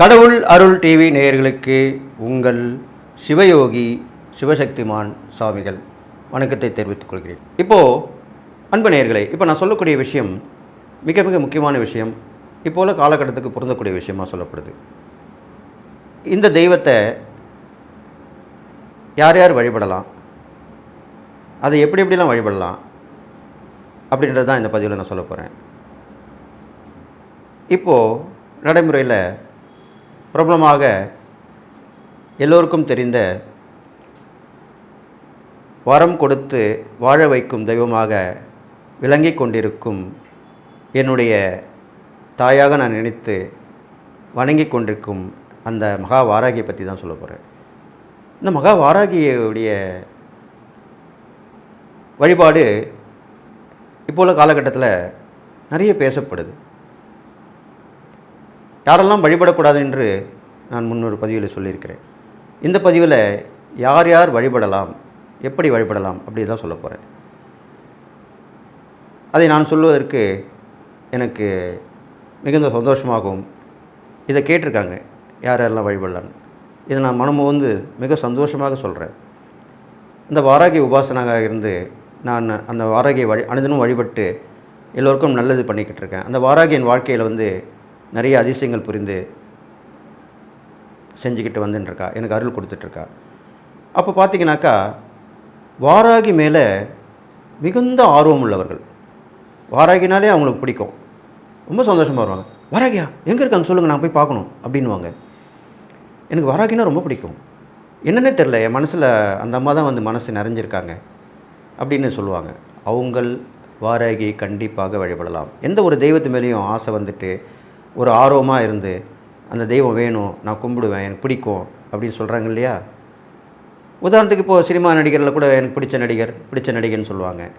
கடவுள் அருள் டிவி நேயர்களுக்கு உங்கள் சிவயோகி சிவசக்திமான் சுவாமிகள் வணக்கத்தை தெரிவித்துக் கொள்கிறேன். இப்போது அன்பு நேயர்களே இப்போ நான் சொல்லக்கூடிய விஷயம் மிக மிக முக்கியமான விஷயம் இப்போ உள்ள காலகட்டத்துக்கு பொருந்தக்கூடிய விஷயமா சொல்லப்படுது. இந்த தெய்வத்தை யார் யார் வழிபடலாம்? அதை எப்படி எப்படிலாம் வழிபடலாம்? அப்படின்றது தான் இந்த பதிவில் நான் சொல்ல போகிறேன் இப்போது நடைமுறையில் பிரபலமாக எல்லோருக்கும் தெரிந்த வரம் கொடுத்து வாழ வைக்கும் தெய்வமாக விளங்கி கொண்டிருக்கும் என்னுடைய தாயாக நான் நினைத்து வணங்கி கொண்டிருக்கும் அந்த மகா வாராகியை பற்றி தான் சொல்ல போகிறேன் இந்த மகா வாராகியுடைய வழிபாடு இப்போ உள்ள காலகட்டத்தில் நிறைய பேசப்படுது. யாரெல்லாம் வழிபடக்கூடாது என்று நான் முன்னொரு பதிவில் சொல்லியிருக்கிறேன். இந்த பதிவில் யார் யார் வழிபடலாம் எப்படி வழிபடலாம் அப்படி தான் சொல்ல போகிறேன் அதை நான் சொல்வதற்கு எனக்கு மிகுந்த சந்தோஷமாகவும் இதை கேட்டிருக்காங்க யார் யாரெல்லாம் வழிபடலான்னு இதை நான் மனமு வந்து மிக சந்தோஷமாக சொல்கிறேன் இந்த வாராகி உபாசனாக இருந்து நான் அந்த வாராகியை வழி அனுதினம் வழிபட்டு எல்லோருக்கும் நல்லது பண்ணிக்கிட்டு இருக்கேன். அந்த வாராகியின் வாழ்க்கையில் வந்து நிறைய அதிசயங்கள் புரிந்து செஞ்சுக்கிட்டு வந்துட்டுருக்கா எனக்கு அருள் கொடுத்துட்ருக்கா. அப்போ பார்த்தீங்கன்னாக்கா வாராகி மேலே மிகுந்த ஆர்வம் உள்ளவர்கள். வாராகினாலே அவங்களுக்கு பிடிக்கும். ரொம்ப சந்தோஷமாக வருவாங்க. வாராகியா எங்கே இருக்காங்க? சொல்லுங்கள் நான் போய் பார்க்கணும் அப்படின்வாங்க எனக்கு வாராகினா ரொம்ப பிடிக்கும். என்னன்னே தெரில என் மனசில் அந்த அம்மா தான் வந்து மனசு நிறைஞ்சிருக்காங்க அப்படின்னு சொல்லுவாங்க. அவங்கள் வாராகி கண்டிப்பாக வழிபடலாம். எந்த ஒரு தெய்வத்து மேலேயும் ஆசை வந்துட்டு ஒரு ஆர்வமாக இருந்து அந்த தெய்வம் வேணும் நான் கும்பிடுவேன் எனக்கு பிடிக்கும் அப்படின்னு சொல்கிறாங்க இல்லையா? உதாரணத்துக்கு இப்போது சினிமா நடிகரில் கூட எனக்கு பிடிச்ச நடிகர் பிடிச்ச நடிகர்னு சொல்லுவாங்க.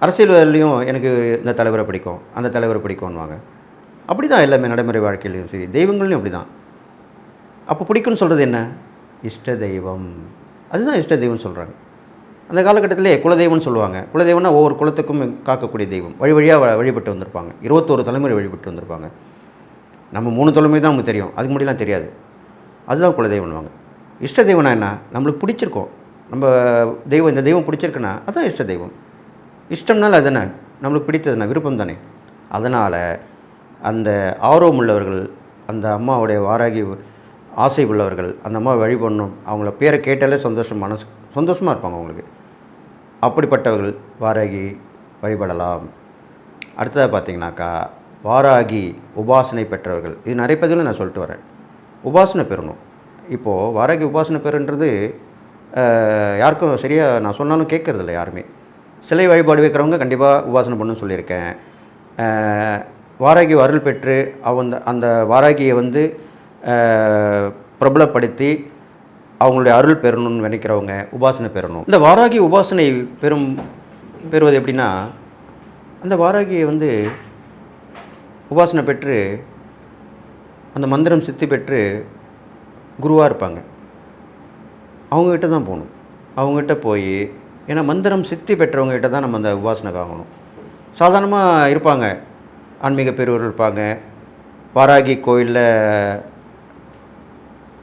அரசியல்லையும் எனக்கு இந்த தலைவரை பிடிக்கும் அந்த தலைவரை பிடிக்கும்னுவாங்க. அப்படி தான் எல்லாமே நடைமுறை வாழ்க்கையிலையும் சரி தெய்வங்களையும் அப்படி தான் அப்போ பிடிக்கும்னு சொல்கிறது என்ன? இஷ்ட தெய்வம். அதுதான் இஷ்ட தெய்வம்னு சொல்கிறாங்க அந்த காலகட்டத்திலே குலதெய்வம்னு சொல்லுவாங்க. குலதெய்வம்னா ஒவ்வொரு குலத்துக்கும் காக்கக்கூடிய தெய்வம். வழி வழியாக வழிபட்டு வந்திருப்பாங்க. இருபத்தோரு தலைமுறை வழிபட்டு வந்திருப்பாங்க. நம்ம மூணு தொழுமை தான் நமக்கு தெரியும். அதுக்கு முன்னாடிலாம் தெரியாது. அதுதான் குலதெய்வம்வாங்க இஷ்ட தெய்வம்னா என்ன? நம்மளுக்கு பிடிச்சிருக்கோம். நம்ம தெய்வம் இந்த தெய்வம் பிடிச்சிருக்குன்னா அதுதான் இஷ்ட தெய்வம். இஷ்டம்னால அது நம்மளுக்கு பிடித்ததுனா விருப்பம் தானே. அதனால் அந்த ஆர்வம் உள்ளவர்கள் அந்த அம்மாவுடைய வாராகி ஆசை உள்ளவர்கள் அந்த அம்மாவை வழிபடணும் அவங்கள பேரை கேட்டாலே சந்தோஷம் மனசு சந்தோஷமாக இருப்பாங்க அவங்களுக்கு. அப்படிப்பட்டவர்கள் வாராகி வழிபடலாம். அடுத்ததாக பார்த்தீங்கன்னாக்கா வாராகி உபாசனை பெற்றவர்கள். இது நிறைய பதிவில் நான் சொல்லிட்டு வரேன். உபாசனை பெறணும். இப்போது வாராகி உபாசனை பெறுன்றது யாருக்கும் சரியாக நான் சொன்னாலும் கேட்கறதில்ல யாருமே. சிலை வழிபாடு வைக்கிறவங்க கண்டிப்பாக உபாசனை பண்ணணும்னு சொல்லியிருக்கேன். வாராகி அருள் பெற்று அவங்க அந்த வாராகியை வந்து பிரபலப்படுத்தி அவங்களுடைய அருள் பெறணும்னு நினைக்கிறவங்க உபாசனை பெறணும். இந்த வாராகி உபாசனை பெறும் பெறுவது எப்படின்னா அந்த வாராகியை வந்து உபாசனை பெற்று அந்த மந்திரம் சித்தி பெற்று குருவாக இருப்பாங்க. அவங்கக்கிட்ட தான் போகணும். அவங்ககிட்ட போய் ஏன்னா மந்திரம் சித்தி பெற்றவங்ககிட்ட தான் நம்ம அந்த உபாசனை வாங்கணும் சாதாரணமாக இருப்பாங்க. ஆன்மீக பெரியவர்கள் இருப்பாங்க. வாராகி கோயிலில்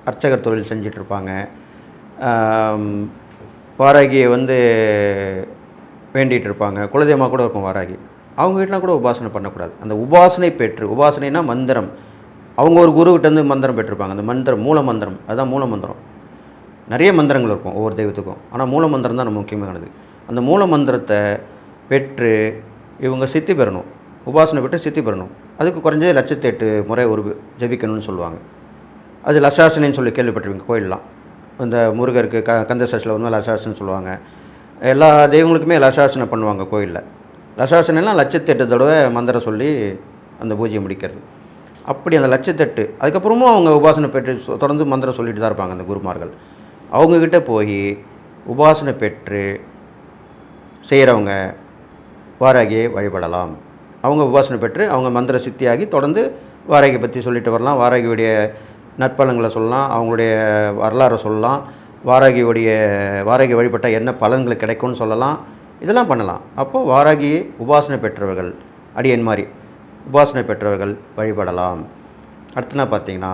அர்ச்சகர் தொழில் செஞ்சிட்ருப்பாங்க வாராகியை வந்து வேண்டிகிட்டு இருப்பாங்க. குலதெய்வமாக கூட இருக்கும் வாராகி. அவங்க வீட்டில் கூட உபாசனை பண்ணக்கூடாது. அந்த உபாசனை பெற்று உபாசனைனா மந்திரம். அவங்க ஒரு குருக்கிட்டேருந்து மந்திரம் பெற்றிருப்பாங்க. அந்த மந்திரம் மூல மந்திரம். அதுதான் மூல மந்திரம். நிறைய மந்திரங்கள் இருக்கும் ஒவ்வொரு தெய்வத்துக்கும். ஆனால் மூல மந்திரம் தான் நம்ம முக்கியமானது. அந்த மூல மந்திரத்தை பெற்று இவங்க சித்தி பெறணும். உபாசனை பெற்று சித்தி பெறணும். அதுக்கு குறைஞ்சது லட்சத்தெட்டு முறை ஒரு ஜபிக்கணும்னு சொல்லுவாங்க. அது லசாசனைன்னு சொல்லி கேள்விப்பட்டிருப்பீங்க கோயிலெலாம். இந்த முருகருக்கு க கந்த சஷ்டியில் வந்து லசாசனம் சொல்லுவாங்க. எல்லா தெய்வங்களுக்குமே லசாசனம் பண்ணுவாங்க கோயிலில். லசாசனைலாம் லட்சத்தெட்டு தடவை மந்திரம் சொல்லி அந்த பூஜையை முடிக்கிறது. அப்படி அந்த லட்சத்தெட்டு அதுக்கப்புறமும் அவங்க உபாசனை பெற்று தொடர்ந்து மந்திரம் சொல்லிட்டு தான் இருப்பாங்க அந்த குருமார்கள். அவங்கக்கிட்ட போய் உபாசனை பெற்று செய்கிறவங்க வாராகியை வழிபடலாம். அவங்க உபாசனை பெற்று அவங்க மந்திர சித்தியாகி தொடர்ந்து வாராகியை பற்றி சொல்லிட்டு வரலாம். வாராகியுடைய நற்பலன்களை சொல்லலாம். அவங்களுடைய வரலாறை சொல்லலாம். வாராகியுடைய வாராகி வழிபட்டால் என்ன பலன்கள் கிடைக்கும்னு சொல்லலாம். இதெல்லாம் பண்ணலாம். அப்போது வாராகியை உபாசனை பெற்றவர்கள் அடியன் மாதிரி உபாசனை பெற்றவர்கள் வழிபடலாம். அடுத்தனா பார்த்தீங்கன்னா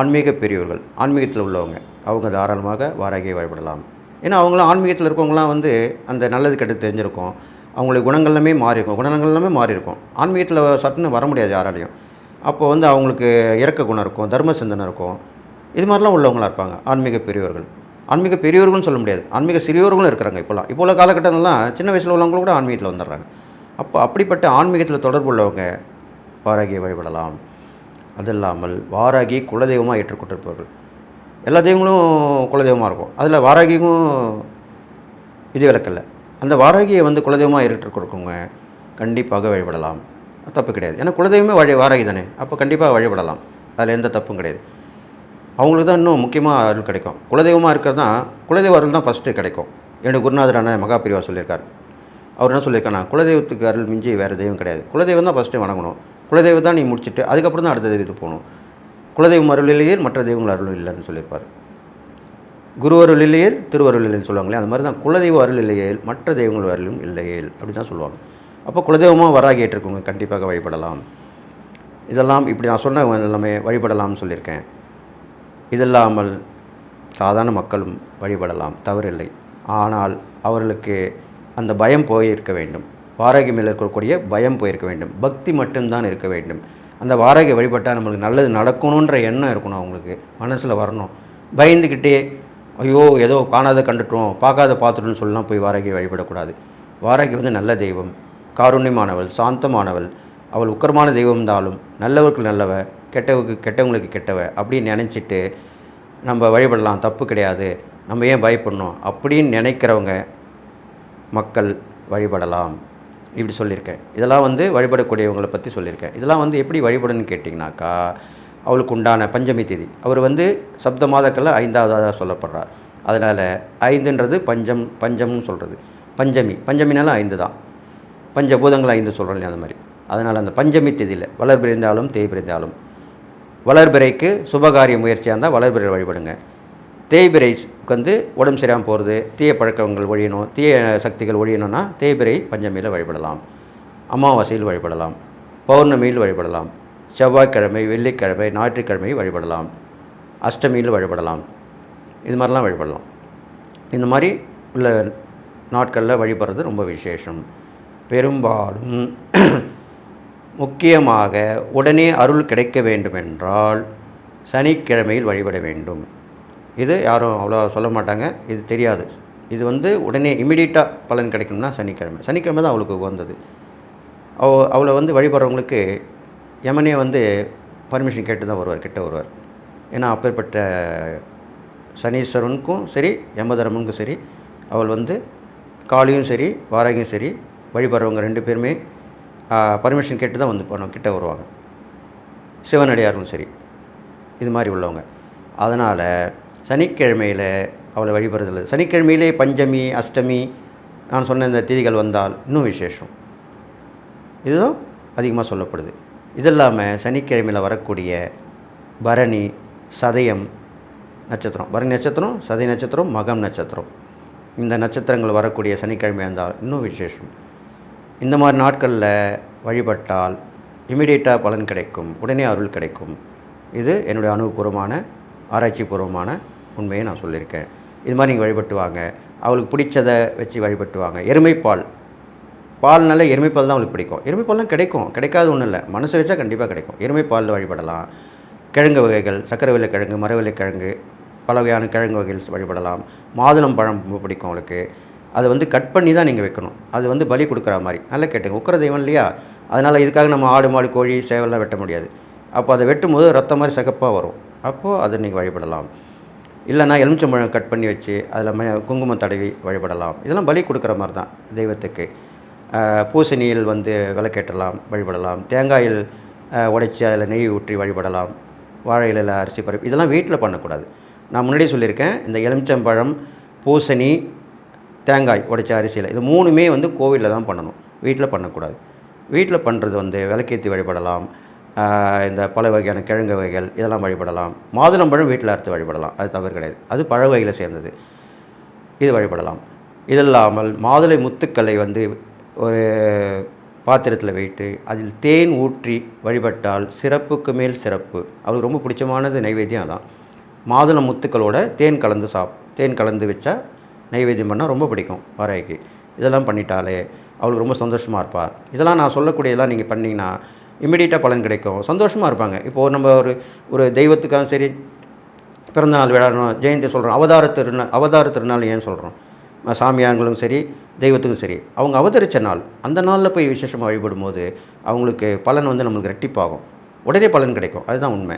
ஆன்மீக பெரியவர்கள் ஆன்மீகத்தில் உள்ளவங்க அவங்க தாராளமாக வாராகியை வழிபடலாம். ஏன்னா அவங்களாம் ஆன்மீகத்தில் இருக்கவங்களாம் வந்து அந்த நல்லது கெட்டது தெரிஞ்சிருக்கும். அவங்களுடைய குணங்கள் எல்லாமே மாறி இருக்கும். குணங்கள் எல்லாமே மாறி இருக்கும். ஆன்மீகத்தில் சட்டுன்னு வர முடியாது யாராலையும். அப்போ வந்து அவங்களுக்கு இறக்க குணம் இருக்கும் தர்ம சிந்தனை இருக்கும். இது மாதிரிலாம் உள்ளவங்களா இருப்பாங்க ஆன்மீக பெரியவர்கள் ஆன்மீக பெரியவர்கள்னு சொல்ல முடியாது. ஆன்மீக சிறியவர்களும் இருக்கிறாங்க இப்போலாம். இப்போ உள்ள காலகட்டங்கள்லாம் சின்ன வயசில் உள்ளவங்களும் கூட ஆன்மீகத்தில் வந்துடுறாங்க. அப்போ அப்படிப்பட்ட ஆன்மீகத்தில் தொடர்பு உள்ளவங்க வாராகியை வழிபடலாம். அது இல்லாமல் வாராகி குலதெய்வமாக ஏற்றுக்கொண்டிருப்பவர்கள். எல்லா தெய்வங்களும் குலதெய்வமாக இருக்கும். அதில் வாராகியும் இது விளக்கல்ல. அந்த வாராகியை வந்து குலதெய்வமாக ஏற்றுக்கொடுக்கவங்க கண்டிப்பாக வழிபடலாம். தப்பு கிடையாது. ஏன்னா குலதெய்வமே வழி வாராகி தானே. அப்போ கண்டிப்பாக வழிபடலாம். அதில் எந்த தப்பும் கிடையாது. அவங்களுக்கு தான் இன்னும் முக்கியமாக அருள் கிடைக்கும். குலதெய்வமாக இருக்கிறது தான் குலதெய்வ அருள் தான் ஃபஸ்ட்டு கிடைக்கும். என்னுடைய குருநாதரான மகாபிரிவா சொல்லியிருக்கார். அவர் என்ன சொல்லியிருக்காருன்னா குலதெய்வத்துக்கு அருள் மிஞ்சி வேறு தெய்வம் கிடையாது. குலதெய்வம் தான் ஃபஸ்ட்டு வணங்கணும். குலதெய்வம் தான் நீ முடிச்சுட்டு அதுக்கப்புறம் தான் அடுத்த தெய்வத்துக்கு போகணும். குலதெய்வம் அருள் இல்லையே மற்ற தெய்வங்கள் அருள் இல்லைன்னு சொல்லியிருப்பார். குரு அருள் இல்லையே திருவருள் இல்லைன்னு சொல்லுவாங்களே அந்த மாதிரி தான் குலதெய்வ அருள் இல்லையே மற்ற தெய்வங்கள் அருளும் இல்லையே அப்படி தான் சொல்லுவாங்க. அப்போ குலதெய்வமாக வராகிட்டு இருக்கவங்க கண்டிப்பாக வழிபடலாம். இதெல்லாம் இப்படி நான் சொன்ன எல்லாமே வழிபடலாம்னு சொல்லியிருக்கேன். இதல்லாமல் சாதாரண மக்களும் வழிபடலாம் தவறில்லை. ஆனால் அவர்களுக்கு அந்த பயம் போயிருக்க வேண்டும். வாரகி மேல் இருக்கக்கூடிய பயம் போயிருக்க வேண்டும். பக்தி மட்டும்தான் இருக்க வேண்டும். அந்த வாராகி வழிபட்டால் நம்மளுக்கு நல்லது நடக்கணுன்ற எண்ணம் இருக்கணும் அவங்களுக்கு. மனசில் வரணும். பயந்துக்கிட்டே ஐயோ ஏதோ காணாத கண்டுட்டோம் பார்க்காத பார்த்துட்டோம்னு சொல்லலாம் போய் வாராகி வழிபடக்கூடாது. வாராகி வந்து நல்ல தெய்வம் காருண்யமானவள் சாந்தமானவள். அவள் உக்கரமான தெய்வம் இருந்தாலும் நல்லவர்கள் நல்லவ கெட்டவுக்கு கெட்டவங்களுக்கு கெட்டவ அப்படின்னு நினச்சிட்டு நம்ம வழிபடலாம் தப்பு கிடையாது. நம்ம ஏன் பயப்படணும்? அப்படின்னு நினைக்கிறவங்க மக்கள் வழிபடலாம். இப்படி சொல்லியிருக்கேன். இதெல்லாம் வந்து வழிபடக்கூடியவங்களை பற்றி சொல்லியிருக்கேன். இதெல்லாம் வந்து எப்படி வழிபடணும்னு கேட்டிங்கனாக்கா அவளுக்கு உண்டான பஞ்சமி தேதி. அவர் வந்து சப்த மாதக்களில் ஐந்தாவதாக சொல்லப்படுறார். அதனால் ஐந்துன்றது பஞ்சம் பஞ்சம்னு சொல்கிறது பஞ்சமி. பஞ்சமினாலும் ஐந்து தான். பஞ்சபூதங்கள் ஐந்து சொல்கிறோம் அந்த மாதிரி. அதனால் அந்த பஞ்சமி தேதியில் வளர் பிரிந்தாலும் தேய் பிரிந்தாலும் வளர்பிறைக்கு சுபகாரிய முயற்சியாக இருந்தால் வளர்பிறை வழிபடுங்க. தேய்பிறைக்கு வந்து உடம்பு சரியாமல் போகிறது தீய பழக்கங்கள் ஒழியணும் தீய சக்திகள் ஒழியணும்னா தேய்பிறை பஞ்சமியில் வழிபடலாம். அமாவாசையில் வழிபடலாம். பௌர்ணமியில் வழிபடலாம். செவ்வாய்க்கிழமை வெள்ளிக்கிழமை ஞாயிற்றுக்கிழமை வழிபடலாம். அஷ்டமியில் வழிபடலாம். இது மாதிரிலாம் வழிபடலாம். இந்த மாதிரி உள்ள நாட்களில் வழிபடுறது ரொம்ப விசேஷம். பெரும்பாலும் முக்கியமாக உடனே அருள் கிடைக்க வேண்டுமென்றால் சனிக்கிழமையில் வழிபட வேண்டும். இது யாரும் அவ்வளோ சொல்ல மாட்டாங்க. இது தெரியாது. இது வந்து உடனே இமிடியட்டாக பலன் கிடைக்கணும்னா சனிக்கிழமை. சனிக்கிழமை தான் அவளுக்கு உகந்தது. அவ அவளை வந்து வழிபடுறவங்களுக்கு யமனே வந்து பர்மிஷன் கேட்டு தான் வருவார் கிட்ட வருவார். ஏன்னா அப்பேற்பட்ட சனீஸ்வரனுக்கும் சரி யமதர்மனுக்கும் சரி அவள் வந்து காளியும் சரி வாராகியும் சரி வழிபடுறவங்க ரெண்டு பேருமே பர்மிஷன் கேட்டு தான் வந்து போனோம் கிட்ட வருவாங்க. சிவனடியார்களும் சரி இது மாதிரி உள்ளவங்க. அதனால் சனிக்கிழமையில் அவளை வழிபடுறதில்லை சனிக்கிழமையிலே பஞ்சமி அஷ்டமி நான் சொன்ன இந்த தீதிகள் வந்தால் இன்னும் விசேஷம். இதுதான் அதிகமாக சொல்லப்படுது. இது இல்லாமல் சனிக்கிழமையில் வரக்கூடிய பரணி சதயம் நட்சத்திரம். பரணி நட்சத்திரம் சதய நட்சத்திரம் மகம் நட்சத்திரம். இந்த நட்சத்திரங்கள் வரக்கூடிய சனிக்கிழமை இருந்தால் இன்னும் விசேஷம். இந்த மாதிரி நாட்களில் வழிபட்டால் இமிடியேட்டாக பலன் கிடைக்கும். உடனே அருள் கிடைக்கும். இது என்னுடைய அனுபவபூர்வமான ஆராய்ச்சிபூர்வமான உண்மையை நான் சொல்லியிருக்கேன். இது மாதிரி நீங்கள் வழிபட்டு வாங்க. அவளுக்கு பிடிச்சதை வச்சு வழிபட்டு வாங்க. எருமைப்பால். பால்னால எருமைப்பால் தான் அவளுக்கு பிடிக்கும். எருமைப்பால்லாம் கிடைக்கும். கிடைக்காது ஒன்றும் இல்லை. மனசு வச்சா கண்டிப்பாக கிடைக்கும். எருமைப்பாலில் வழிபடலாம். கிழங்கு வகைகள் சக்கரவள்ளி கிழங்கு மரவள்ளி கிழங்கு பல வகையான கிழங்கு வகைகள் வழிபடலாம். மாதுளம் பழம் ரொம்ப பிடிக்கும் அவளுக்கு. அதை வந்து கட் பண்ணி தான் நீங்கள் வைக்கணும். அது வந்து பலி கொடுக்குற மாதிரி. நல்லா கேட்டுங்க. உக்கிர தெய்வம் இல்லையா? அதனால் இதுக்காக நம்ம ஆடு மாடு கோழி சேவலாம் வெட்ட முடியாது. அப்போ அதை வெட்டும்போது ரத்தம் மாதிரி சிகப்பாக வரும். அப்போது அதை நீங்கள் வழிபடலாம். இல்லைன்னா எலுமிச்சம்பழம் கட் பண்ணி வச்சு அதில் ம குங்குமம் தடவி வழிபடலாம். இதெல்லாம் பலி கொடுக்குற மாதிரி தான் தெய்வத்துக்கு. பூசணியில் வந்து விளக்கேற்றலாம் வழிபடலாம். தேங்காயில் உடைச்சி அதில் நெய் ஊற்றி வழிபடலாம். வாழை இலையில் அரிசி பருப்பு. இதெல்லாம் வீட்டில் பண்ணக்கூடாது. நான் முன்னாடியே சொல்லியிருக்கேன். இந்த எலுமிச்சம்பழம் பூசணி தேங்காய் உடைச்ச அரிசியில். இது மூணுமே வந்து கோவிலில் தான் பண்ணணும். வீட்டில் பண்ணக்கூடாது. வீட்டில் பண்ணுறது வந்து விளக்கேற்றி வழிபடலாம். இந்த பல வகையான கிழங்கு வகைகள் இதெல்லாம் வழிபடலாம். மாதுளம்பழம் வீட்டில் அறுத்து வழிபடலாம். அது தவறு கிடையாது. அது பழ வகையில் சேர்ந்தது. இது வழிபடலாம். இது இல்லாமல் மாதுளை முத்துக்களை வந்து ஒரு பாத்திரத்தில் வைத்து அதில் தேன் ஊற்றி வழிபட்டால் சிறப்புக்கு மேல் சிறப்பு. அவருக்கு ரொம்ப பிடிச்சமானது நைவேத்தியம் அதான். மாதுளை முத்துக்களோட தேன் கலந்து சாப் தேன் கலந்து வச்சா நைவேத்தியம் பண்ணால் ரொம்ப பிடிக்கும் வாராய்க்கு. இதெல்லாம் பண்ணிட்டாலே அவளுக்கு ரொம்ப சந்தோஷமாக இருப்பார் இதெல்லாம் நான் சொல்லக்கூடியதெல்லாம் நீங்கள் பண்ணிங்கன்னா இம்மிடியட்டாக பலன் கிடைக்கும். சந்தோஷமாக இருப்பாங்க. இப்போது நம்ம ஒரு ஒரு தெய்வத்துக்காக சரி பிறந்தநாள் விளையாடணும் ஜெயந்தி சொல்கிறோம் அவதார திருநாள் அவதார திருநாள் ஏன் சொல்கிறோம் சாமியார்களும் சரி தெய்வத்துக்கும் சரி. அவங்க அவதரித்த நாள் அந்த நாளில் போய் விசேஷமாக வழிபடும் போது அவங்களுக்கு பலன் வந்து நம்மளுக்கு ரெட்டிப்பாகும் உடனே பலன் கிடைக்கும். அதுதான் உண்மை.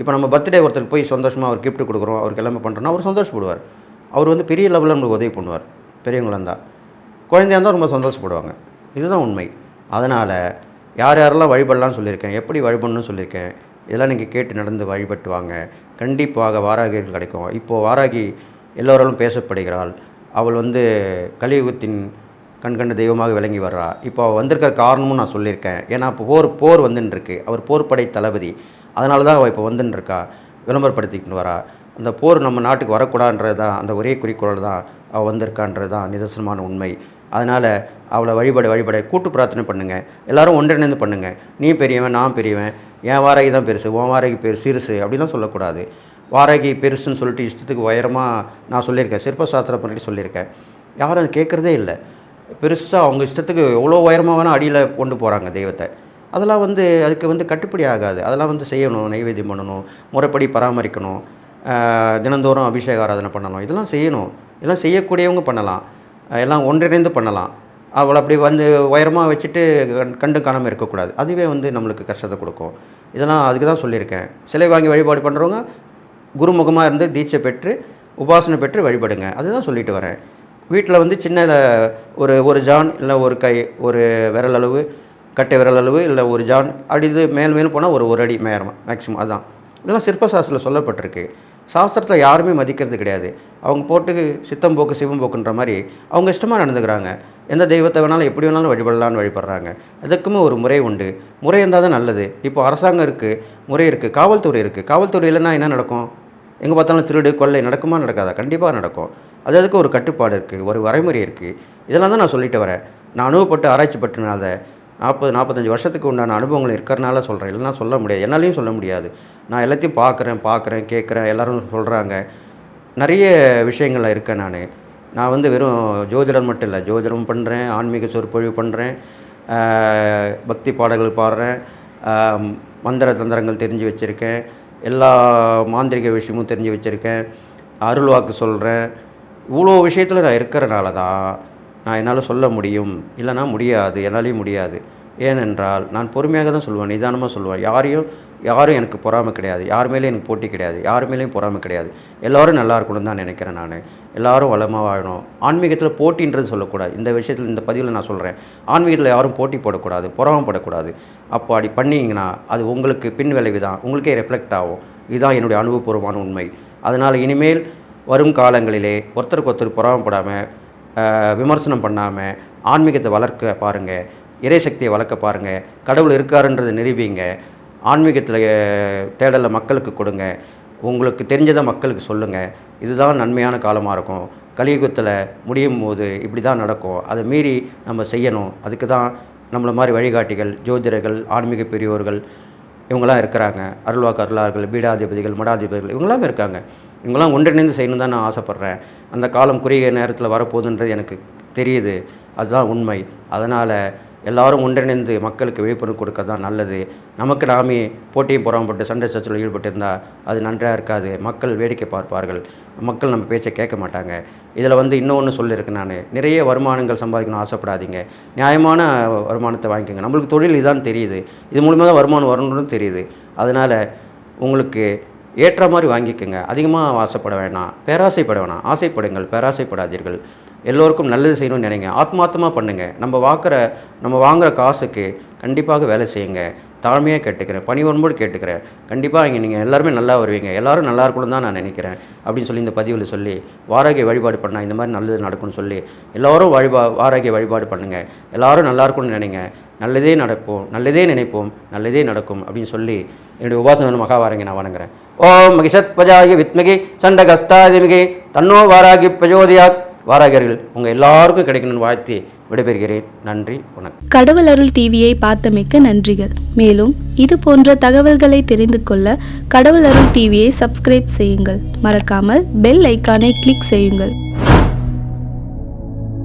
இப்போ நம்ம பர்த்டே ஒருத்தருக்கு போய் சந்தோஷமாக அவர் கிஃப்ட் கொடுக்குறோம் அவருக்கு எல்லாமே பண்ணுறோன்னா அவர் சந்தோஷப்படுவார். அவர் வந்து பெரிய லெவலில் நம்மளுக்கு உதவி பண்ணுவார். பெரியவங்களாக இருந்தால் குழந்தையா இருந்தால் ரொம்ப சந்தோஷப்படுவாங்க. இதுதான் உண்மை. அதனால் யார் யாரெல்லாம் வழிபடலாம்னு சொல்லியிருக்கேன் எப்படி வழிபடணும்னு சொல்லியிருக்கேன் இதெல்லாம் நீங்கள் கேட்டு நடந்து வழிபட்டு வாங்க. கண்டிப்பாக வாராகிகள் கிடைக்கும். இப்போது வாராகி எல்லோராலும் பேசப்படுகிறாள். அவள் வந்து கலியுகத்தின் கண்கண்ட தெய்வமாக விளங்கி வர்றா. இப்போ அவள் வந்திருக்கிற காரணமும் நான் சொல்லியிருக்கேன். ஏன்னா இப்போ போர் போர் வந்துன்னு இருக்கு அவர் போர்படை தளபதி. அதனால தான் அவள் இப்போ வந்துன்னு இருக்கா விளம்பரப்படுத்திக்கிட்டு வரா அந்த போர் நம்ம நாட்டுக்கு வரக்கூடாதுன்றது தான் அந்த ஒரே குறிக்கோள் தான் அவள் வந்திருக்கான்றது தான் நிதர்சனமான உண்மை. அதனால் அவளை வழிபட வழிபட கூட்டு பிரார்த்தனை பண்ணுங்கள் எல்லாரும் ஒன்றிணைந்து பண்ணுங்கள் நீ பெரியவன் நான் பெரியவன். என் வாரகி தான் பெருசு உன் வாரகி பெரு சிறுசு அப்படிலாம் சொல்லக்கூடாது. வாரகி பெருசுன்னு சொல்லிட்டு இஷ்டத்துக்கு உயரமாக நான் சொல்லியிருக்கேன். சிற்பசாஸ்திரம் பண்ணிட்டு சொல்லியிருக்கேன். யாரும் அது கேட்குறதே இல்லை. பெருசாக அவங்க இஷ்டத்துக்கு எவ்வளோ உயரமாக வேணால் அடியில் கொண்டு போகிறாங்க தெய்வத்தை. அதெல்லாம் வந்து அதுக்கு வந்து கட்டுப்படி ஆகாது. அதெல்லாம் வந்து செய்யணும் நைவேத்தியம் பண்ணணும் முறைப்படி பராமரிக்கணும். தினந்தோறும் அபிஷேக ஆராதனை பண்ணணும். இதெல்லாம் செய்யணும். இதெல்லாம் செய்யக்கூடியவங்க பண்ணலாம். எல்லாம் ஒன்றிணைந்து பண்ணலாம். அவளை அப்படி வந்து உயரமாக வச்சுட்டு கண் கண்டு காணாமல் இருக்கக்கூடாது. அதுவே வந்து நம்மளுக்கு கஷ்டத்தை கொடுக்கும். இதெல்லாம் அதுக்கு தான் சொல்லியிருக்கேன். சிலை வாங்கி வழிபாடு பண்ணுறவங்க குருமுகமாக இருந்து தீட்சை பெற்று உபாசனை பெற்று வழிபடுங்க. அதுதான் சொல்லிட்டு வரேன். வீட்டில் வந்து சின்ன ஒரு ஒரு ஜான் இல்லை ஒரு கை ஒரு விரல் அளவு கட்டை விரல் அளவு இல்லை ஒரு ஜான் அப்படி இது மேல் மேலும் போனால் ஒரு ஒரு அடி மேரம் மேக்ஸிமம் அதுதான் இதெல்லாம் சிற்பசாஸ்திரத்தில் சொல்லப்பட்டிருக்கு. சாஸ்திரத்தை யாருமே மதிக்கிறது கிடையாது. அவங்க போட்டு சித்தம் போக்கு சிவம் போக்குன்ற மாதிரி அவங்க இஷ்டமாக நடந்துக்கிறாங்க. எந்த தெய்வத்தை வேணாலும் எப்படி வேணாலும் வழிபடலான்னு வழிபடுறாங்க. அதுக்குமே ஒரு முறை உண்டு. முறை இருந்தால் தான் நல்லது. இப்போ அரசாங்கம் இருக்குது முறை இருக்குது காவல்துறை இருக்குது காவல்துறை இல்லைன்னா என்ன நடக்கும்? எங்கே பார்த்தாலும் திருடு கொள்ளை நடக்குமா நடக்காதா? கண்டிப்பாக நடக்கும். அது அதுக்கு ஒரு கட்டுப்பாடு இருக்குது ஒரு வரைமுறை இருக்குது இதெல்லாம் தான் நான் சொல்லிட்டு வரேன். நான் அனுபவப்பட்டு ஆராய்ச்சி பட்டுனால நாற்பது நாற்பத்தஞ்சு வருஷத்துக்கு உண்டான அனுபவங்கள் இருக்கிறனால சொல்கிறேன் இல்லைன்னா சொல்ல முடியாது. என்னாலையும் சொல்ல முடியாது. நான் எல்லாத்தையும் பார்க்குறேன் பார்க்குறேன் கேட்குறேன் எல்லாரும் சொல்கிறாங்க நிறைய விஷயங்களில் இருக்கேன் நான். நான் வந்து வெறும் ஜோதிடம் மட்டும் இல்லை. ஜோதிடம் பண்ணுறேன் ஆன்மீக சொற்பொழிவு பண்ணுறேன் பக்தி பாடல்கள் பாடுறேன் மந்திர தந்திரங்கள் தெரிஞ்சு வச்சுருக்கேன் எல்லா மாந்திரிக விஷயமும் தெரிஞ்சு வச்சுருக்கேன் அருள்வாக்கு சொல்கிறேன் இவ்வளோ விஷயத்தில் நான் இருக்கிறனால தான் நான் என்னால் சொல்ல முடியும். இல்லைன்னா முடியாது. என்னாலையும் முடியாது. ஏனென்றால் நான் பொறுமையாக தான் சொல்லுவேன். நிதானமாக சொல்லுவேன். யாரையும் யாரும் எனக்கு பொறாமை கிடையாது. யார் மேலேயும் எனக்கு போட்டி கிடையாது. யார் மேலேயும் பொறாமை கிடையாது. எல்லோரும் நல்லா இருக்கணும்னு தான் நினைக்கிறேன் நான். எல்லோரும் வளமாக வாழணும். ஆன்மீகத்தில் போட்டின்றது சொல்லக்கூடாது. இந்த விஷயத்தில் இந்த பதிவில் நான் சொல்கிறேன் ஆன்மீகத்தில் யாரும் போட்டி போடக்கூடாது. பொறாமப்படக்கூடாது அப்போ அப்படி பண்ணிங்கன்னா அது உங்களுக்கு பின் விளைவு தான். உங்களுக்கே ரெஃப்ளெக்ட் ஆகும். இதுதான் என்னுடைய அனுபவபூர்வமான உண்மை. அதனால் இனிமேல் வரும் காலங்களிலே ஒருத்தருக்கு ஒருத்தர் பொறாமப்படாமல் விமர்சனம் பண்ணாமல் ஆன்மீகத்தை வளர்க்க பாருங்கள் இறைசக்தியை வளர்க்க பாருங்கள் கடவுள் இருக்காருன்றதை நிரூபிங்க ஆன்மீகத்தில் தேடலை மக்களுக்கு கொடுங்க உங்களுக்கு தெரிஞ்சதை மக்களுக்கு சொல்லுங்கள் இதுதான் நன்மையான காலமாக இருக்கும். கலியுகத்தில் முடியும் போது இப்படி தான் நடக்கும். அதை மீறி நம்ம செய்யணும். அதுக்கு தான் நம்மளை மாதிரி வழிகாட்டிகள் ஜோதிடர்கள் ஆன்மீக பெரியோர்கள் இவங்களாம் இருக்கிறாங்க. அருள்வாக்கு அருளார்கள் பீடாதிபதிகள் மடாதிபதிகள் இவங்கெல்லாம் இருக்காங்க. இவங்கெல்லாம் ஒன்றிணைந்து செய்யணும் தான் நான் ஆசைப்பட்றேன். அந்த காலம் குறுகிய நேரத்தில் வரப்போகுதுன்றது எனக்கு தெரியுது. அதுதான் உண்மை. அதனால் எல்லாரும் ஒன்றிணைந்து மக்களுக்கு விழிப்புணர்வு கொடுக்க தான் நல்லது. நமக்கு நாமே போட்டியும் புறம்பட்டு சண்டை சர்ச்சில் ஈடுபட்டிருந்தால் அது நன்றாக இருக்காது. மக்கள் வேடிக்கை பார்ப்பார்கள். மக்கள் நம்ம பேச்சை கேட்க மாட்டாங்க. இதில் வந்து இன்னொன்று சொல்லியிருக்கேன் நான். நிறைய வருமானங்கள் சம்பாதிக்கணும் ஆசைப்படாதீங்க. நியாயமான வருமானத்தை வாங்கிக்கோங்க. நம்மளுக்கு தொழில் இதான் தெரியுது. இது மூலிமா தான் வருமானம் வரணும்னு தெரியுது. அதனால் உங்களுக்கு ஏற்ற மாதிரி வாங்கிக்கோங்க. அதிகமாக ஆசைப்பட வேணாம். பேராசைப்பட வேணாம். ஆசைப்படுங்கள் பேராசைப்படாதீர்கள். எல்லோருக்கும் நல்லது செய்யணும்னு நினைங்க. ஆத்மாத்தமாக பண்ணுங்கள் நம்ம வாக்குற நம்ம வாங்குகிற காசுக்கு கண்டிப்பாக வேலை செய்யுங்க. தாழ்மையாக கேட்டுக்கிறேன். பணிவன்போடு கேட்டுக்கிறேன். கண்டிப்பாக இங்கே நீங்கள் எல்லாருமே நல்லா வருவீங்க. எல்லோரும் நல்லா இருக்கணும் தான் நான் நினைக்கிறேன். அப்படின்னு சொல்லி இந்த பதிவில் சொல்லி வாராகிய வழிபாடு பண்ணால் இந்த மாதிரி நல்லது நடக்கும்னு சொல்லி எல்லோரும் வழிபா வாராகிய வழிபாடு பண்ணுங்கள் எல்லோரும் நல்லா இருக்கணும்னு நினைங்க. நல்லதே நடப்போம். நல்லதே நினைப்போம். நல்லதே நடக்கும் அப்படின்னு சொல்லி என்னுடைய உபாசன மகாவாரங்க நான் வணங்குறேன். ஓம் மகிஷத்வஜாய வித்மகி சண்டகஸ்தாதிமிகி. தன்னோ வாராகி பிரஜோதியாத். வாராகியர்கள் உங்கள் எல்லாருக்கும் கிடைக்கணும்னு வாழ்த்தி விடைபெறுகிறேன். நன்றி வணக்கம். கடவுள் அருள் டிவியை பார்த்தமைக்க நன்றிகள். மேலும் இது போன்ற தகவல்களை தெரிந்து கொள்ள கடவுள் அருள் டிவியை சப்ஸ்கிரைப் செய்யுங்கள். மறக்காமல் பெல் ஐக்கானை கிளிக் செய்யுங்கள்.